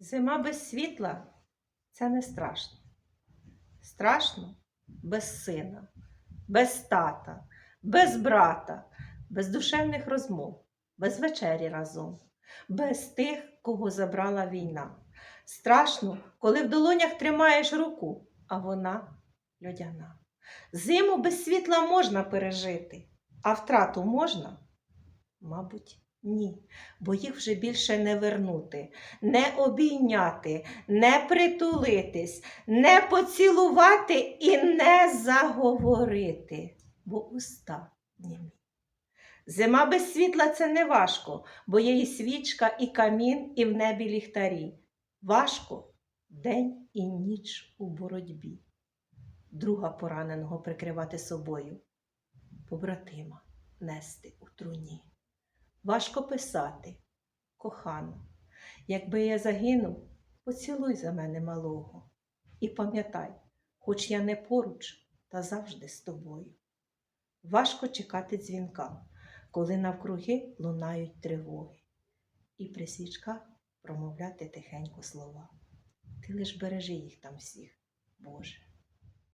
Зима без світла це не страшно. Страшно без сина, без тата, без брата, без душевних розмов, без вечері разом, без тих, кого забрала війна. Страшно, коли в долонях тримаєш руку, а вона льодяна. Зиму без світла можна пережити, а втрату можна? Мабуть, ні, бо їх вже більше не вернути, не обійняти, не притулитись, не поцілувати і не заговорити, бо уста німі. Зима без світла це не важко, бо є і свічка, і камін, і в небі ліхтарі. Важко день і ніч у боротьбі. Друга пораненого прикривати собою, побратима нести у труні. Важко писати, кохана, якби я загинув, поцілуй за мене малого. І пам'ятай, хоч я не поруч, та завжди з тобою. Важко чекати дзвінка, коли навкруги лунають тривоги, і при свічках промовляти тихенько слова. Ти лиш бережи їх там всіх, Боже.